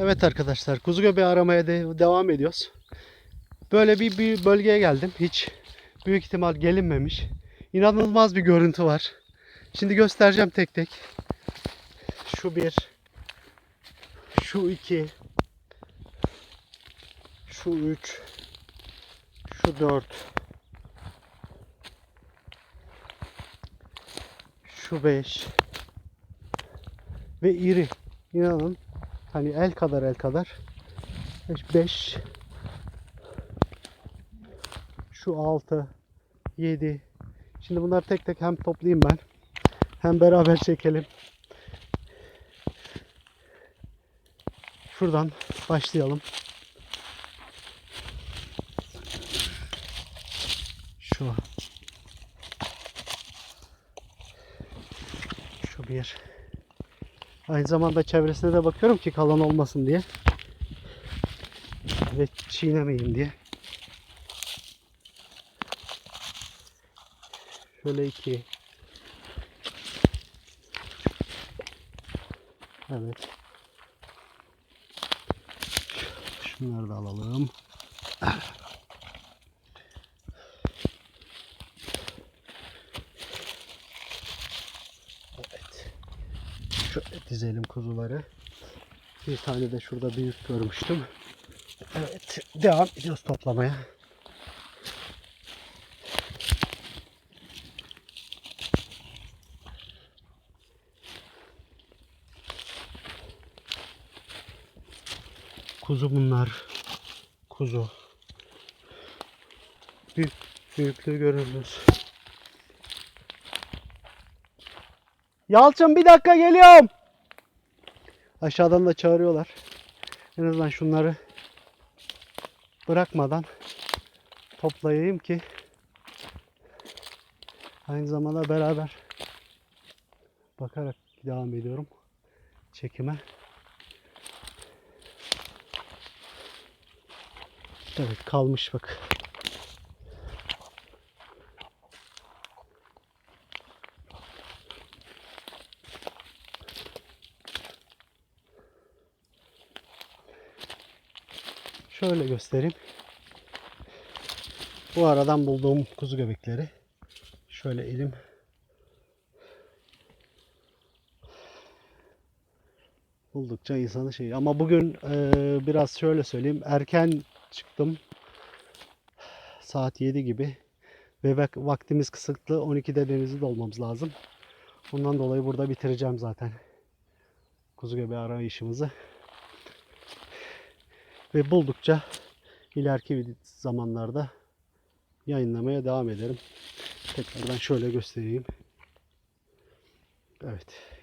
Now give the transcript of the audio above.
Evet arkadaşlar kuzu göbeği aramaya de- devam ediyoruz. Böyle bir, bir bölgeye geldim. Hiç büyük ihtimal gelinmemiş. İnanılmaz bir görüntü var. Şimdi göstereceğim tek tek. Şu bir. Şu iki. Şu üç. Şu dört. Şu beş. Ve iri. İnanın Hani el kadar el kadar. 5 şu 6 7 Şimdi bunları tek tek hem toplayayım ben. Hem beraber çekelim. Şuradan başlayalım. Şu. Şu bir. Aynı zamanda çevresine de bakıyorum ki kalan olmasın diye. Ve çiğnemeyeyim diye. Şöyle iki. Evet. Şunları da alalım. Evet. Dizelim kuzuları. Bir tane de şurada büyük görmüştüm. Evet, devam ediyoruz toplamaya. Kuzu bunlar. Kuzu. Büyük, büyüklüğü görürsünüz. Yalçın bir dakika geliyorum. Aşağıdan da çağırıyorlar. En azından şunları bırakmadan toplayayım ki aynı zamanda beraber bakarak devam ediyorum çekime. Evet kalmış bak. Şöyle göstereyim. Bu aradan bulduğum kuzu göbekleri. Şöyle elim. Buldukça insanı şey. Ama bugün eee, biraz şöyle söyleyeyim. Erken çıktım. Saat 7 gibi. Ve vak- vaktimiz kısıtlı. 12'de denizde olmamız lazım. Ondan dolayı burada bitireceğim zaten. Kuzu göbeği arayışımızı. Ve buldukça ileriki zamanlarda yayınlamaya devam ederim. Tekrardan şöyle göstereyim. Evet.